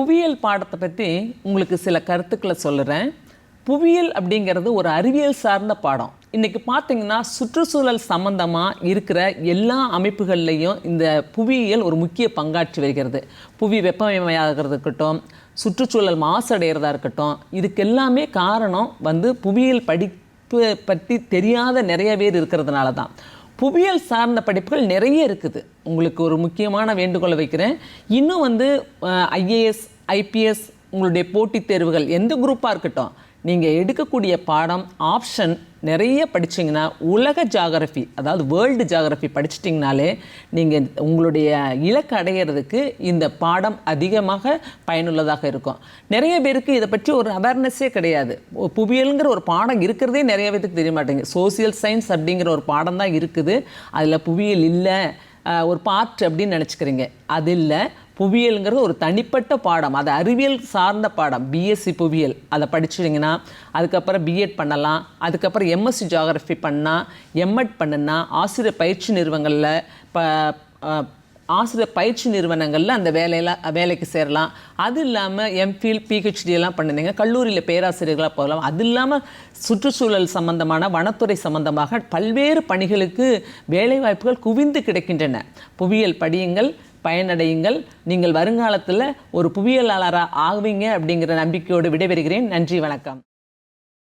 புவியியல் பாடத்தை பற்றி உங்களுக்கு சில கருத்துக்களை சொல்கிறேன் புவியியல் அப்படிங்கிறது ஒரு அறிவியல் சார்ந்த பாடம். இன்றைக்கி பார்த்தீங்கன்னா சுற்றுச்சூழல் சம்பந்தமாக இருக்கிற எல்லா அமைப்புகள்லேயும் இந்த புவியியல் ஒரு முக்கிய பங்காற்றி வருகிறது. புவி வெப்பமயமாகிறது இருக்கட்டும் சுற்றுச்சூழல் மாசடைகிறதா இருக்கட்டும் இதுக்கெல்லாமே காரணம் வந்து புவியியல் படிப்பு பற்றி தெரியாத நிறைய பேர் இருக்கிறதுனால தான் புவியியல் சார்ந்த படிப்புகள் நிறைய இருக்குது. உங்களுக்கு ஒரு முக்கியமான வேண்டுகோளை வைக்கிறேன். இன்னும் வந்து ஐஏஎஸ் ஐபிஎஸ் உங்களுடைய போட்டித் தேர்வுகள் எந்த குரூப்பாக இருக்கட்டும் நீங்கள் எடுக்கக்கூடிய பாடம் ஆப்ஷன் நிறைய படிச்சீங்கன்னா உலக ஜாகிரஃபி அதாவது வேர்ல்டு ஜாகிரஃபி படிச்சிட்டிங்கனாலே நீங்கள் உங்களுடைய இலக்கு அடையிறதுக்கு இந்த பாடம் அதிகமாக பயனுள்ளதாக இருக்கும். நிறைய பேருக்கு இதை பற்றி ஒரு அவேர்னஸே கிடையாது. புவியல்ங்கிற ஒரு பாடம் இருக்கிறதே நிறைய பேருக்கு தெரிய மாட்டேங்குது. சோசியல் சயின்ஸ் அப்படிங்கிற ஒரு பாடம் தான் இருக்குது. அதில் புவியியல் இல்லை ஒரு பார்ட் அப்படின்னு நினச்சிக்கிறீங்க. அது இல்லை புவியியலுங்கிறது ஒரு தனிப்பட்ட பாடம். அது அறிவியல் சார்ந்த பாடம். பிஎஸ்சி புவியியல். அதை படிச்சிட்டிங்கன்னா அதுக்கப்புறம் பிஎட் பண்ணலாம். அதுக்கப்புறம் எம்எஸ்சி ஜியாகிரஃபி பண்ணால் எம்எட் பண்ணுனா ஆசிரியர் பயிற்சி நிறுவனங்களில் இப்போ ஆசிரியர் பயிற்சி நிறுவனங்களில் அந்த வேலையெல்லாம் வேலைக்கு சேரலாம். அது இல்லாமல் எம்ஃபில் பிஹெச்டி எல்லாம் பண்ணுனீங்க. கல்லூரியில் பேராசிரியர்களாக போகலாம். அது இல்லாமல் சுற்றுச்சூழல் சம்பந்தமான வனத்துறை சம்பந்தமாக பல்வேறு பணிகளுக்கு வேலைவாய்ப்புகள் குவிந்து கிடக்கின்றன. புவியியல் படியுங்கள். பயனடையுங்கள். நீங்கள் வருங்காலத்தில் ஒரு புவியியலாளராக ஆகுவீங்க அப்படிங்கிற நம்பிக்கையோடு விடைபெறுகிறேன். நன்றி வணக்கம்.